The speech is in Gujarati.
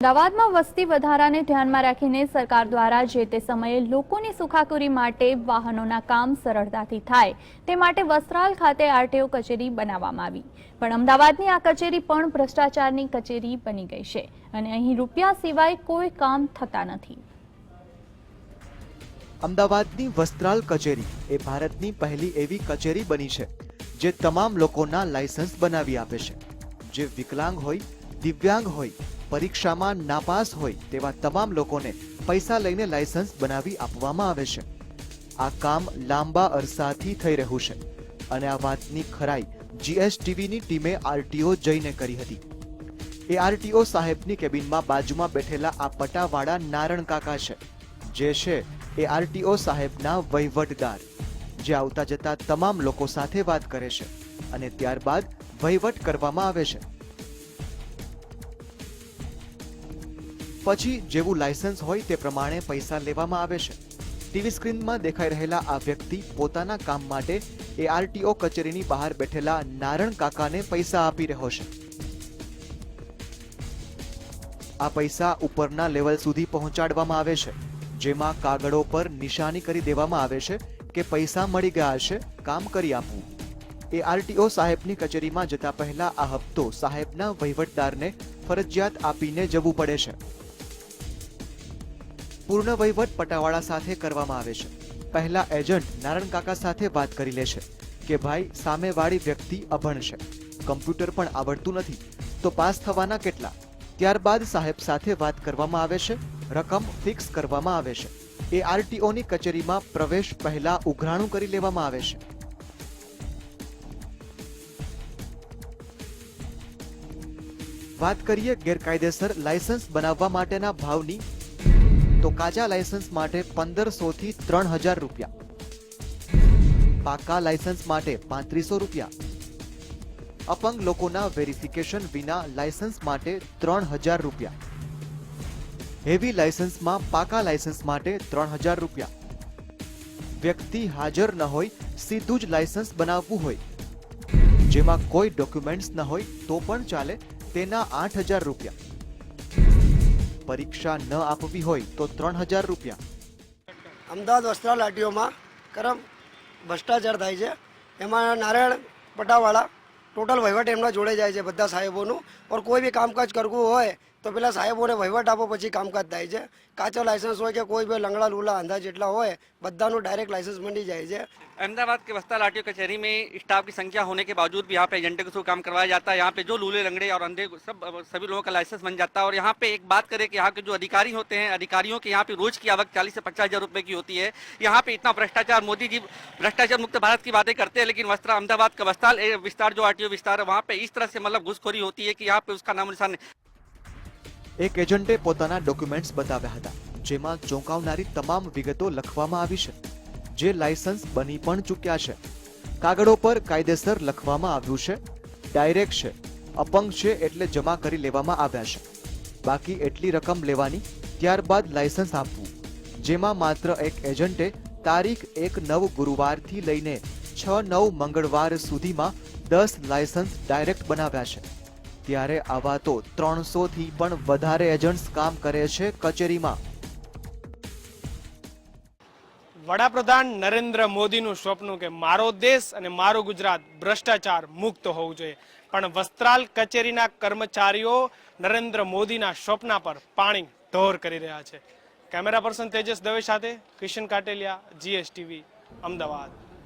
અમદાવાદમાં વસ્તી વધારાને ધ્યાનમાં રાખીને સરકાર દ્વારા જે તે સમયે લોકોની સુખાકુરી માટે વાહનોના કામ સરળતાથી થાય, તે માટે વસ્ત્રાલ ખાતે આરટીઓ કચેરી બનાવવામાં આવી. પણ અમદાવાદની આ કચેરી પણ ભ્રષ્ટાચારની કચેરી બની ગઈ છે અને અહીં રૂપિયા સિવાય કોઈ કામ થતા નથી. અમદાવાદની વસ્ત્રાલ કચેરી એ ભારતની પહેલી એવી કચેરી બની છે, જે તમામ લોકોના લાયસન્સ બનાવી આપે છે. જે વિકલાંગ હોય, દિવ્યાંગ હોય પરીક્ષામાં નાપાસ હોય તેવા તમામ લોકોને પૈસા લઈને લાયસન્સ બનાવી આપવામાં આવે છે. આ કામ લાંબા અરસાથી થઈ રહ્યું છે અને આ વાતની ખરાઈ જીએસટીવીની ટીમે આરટીઓ જઈને કરી હતી. એ આરટીઓ સાહેબની કેબિનમાં બાજુમાં બેઠેલા આ પટાવાળા નારણ કાકા છે, જે છે એ આરટીઓ સાહેબના વહીવટદાર, જે આવતા જતા તમામ લોકો સાથે વાત કરે છે અને ત્યારબાદ વહીવટ કરવામાં આવે છે. પછી જેવું લાયસન્સ હોય તે પ્રમાણે પૈસા લેવામાં આવે છે. ટીવી સ્ક્રીનમાં દેખાઈ રહેલા આ વ્યક્તિ પોતાના કામ માટે એ આરટીઓ કચેરીની બહાર બેઠેલા નારણ કાકાને પૈસા આપી રહ્યો છે. આ પૈસા ઉપરના લેવલ સુધી પહોંચાડવામાં આવે છે, જેમાં કાગળો પર નિશાની કરી દેવામાં આવે છે કે પૈસા મળી ગયા છે, કામ કરી આપવું. એ આરટીઓ સાહેબની કચેરીમાં જતા પહેલા આ હપ્તો સાહેબના વહીવટદારને ફરજિયાત આપીને જવું પડે છે. પૂર્ણ વહીવટ પટાવાળા સાથે કરવામાં આવે છે. પહેલા એજન્ટ નારણ કાકા સાથે વાત કરી લે છે કે ભાઈ, સામેવાળી વ્યક્તિ અભણ છે. કમ્પ્યુટર પણ આવડતું નથી. તો પાસ થવાના કેટલા? ત્યારબાદ સાહેબ સાથે વાત કરવામાં આવે છે. રકમ ફિક્સ કરવામાં આવે છે. એ આરટીઓની કચેરીમાં પ્રવેશ પહેલા ઉઘરાણું કરી લેવામાં આવે છે. વાત કરીએ ગેરકાયદેસર લાયસન્સ બનાવવા માટેના ભાવની તો કાચા લાયસન્સ માટે પંદરસો થી ત્રણ હજાર રૂપિયા. પાકા લાયસન્સ માટે પાંત્રીસો રૂપિયા. અપંગ લોકોના વેરિફિકેશન વિના લાયસન્સ માટે ત્રણ હજાર રૂપિયા. હેવી લાયસન્સમાં પાકા લાયસન્સ માટે ત્રણ હજાર રૂપિયા. વ્યક્તિ હાજર ન હોય, સીધું જ લાયસન્સ બનાવવું હોય. જેમાં કોઈ ડોક્યુમેન્ટ્સ ન હોય તો પણ ચાલે, તેના આઠ હજાર રૂપિયા. પરીક્ષા ન આપવી હોય તો ત્રણ હજાર રૂપિયા. અમદાવાદ વસ્ત્રાલ આટીઓમાં કરમ ભ્રષ્ટાચાર થાય છે. એમાં નારાયણ પટાવાળા ટોટલ વહીવટ એમના જોડે જાય છે બધા સાહેબોનું. ઓર કોઈ બી કામકાજ કરવું હોય તો પેલા સાહેબોને વહીવટ આપો પછી કામકાજ થાય છે કાચો લાયસન્સ હોય કે કોઈ બી લંગડા લુલા અંદાજ જેટલા હોય બધાનું ડાયરેક્ટ લાયસન્સ બની જાય છે अहमदाबाद के वस्ताल आरटीओ कचहरी में स्टाफ की संख्या होने के बावजूद भी यहाँ पे एजेंटों के थ्रू काम करवाया जाता है यहाँ पे जो लूले लंगड़े और अंधे सब सभी लोगों का लाइसेंस बन जाता है और यहाँ पे एक बात करें कि यहाँ के जो अधिकारी होते हैं अधिकारियों की यहाँ पे रोज की आवक चालीस से पचास हजार रुपए की होती है यहाँ पे इतना भ्रष्टाचार मोदी जी भ्रष्टाचार मुक्त भारत की बातें करते हैं लेकिन वस्त्र अहमदाबाद का वस्ताल ए, विस्तार जो आरटीओ विस्तार है वहाँ पे इस तरह से मतलब घुसखोरी होती है कि यहाँ पे उसका नाम निशान नहीं એક એજન્ટે પોતાના ડોક્યુમેન્ટ્સ બતાવ્યા હતા, જેમાં ચોંકાવનારી તમામ વિગતો લખવામાં આવી છે, જે લાયસન્સ બની પણ ચૂક્યા છે. કાગળો પર કાયદેસર લખવામાં આવ્યું છે, ડાયરેક્ટ છે, અપંગ છે એટલે જમા કરી લેવામાં આવ્યા છે. બાકી એટલી રકમ લેવાની, ત્યારબાદ લાયસન્સ આપવું. જેમાં માત્ર એક એજન્ટે તારીખ એક નવ ગુરુવારથી લઈને છ નવ મંગળવાર સુધીમાં દસ લાયસન્સ ડાયરેક્ટ બનાવ્યા છે. ત્યારે આવા તો ત્રણસો થી પણ વધારે એજન્ટ્સ કામ કરે છે કચેરીમાં. વડાપ્રધાન નરેન્દ્ર મોદીનું સ્વપ્ન કે મારો દેશ અને મારું ગુજરાત ભ્રષ્ટાચાર મુક્ત હોવું જોઈએ. પણ વસ્ત્રાલ કચેરીના કર્મચારીઓ નરેન્દ્ર મોદીના સ્વપ્ન પર પાણી ઢોર કરી રહ્યા છે. કેમેરા પર્સન તેજસ દવે સાથે કિશન કાટેલિયા, જીએસટીવી, અમદાવાદ.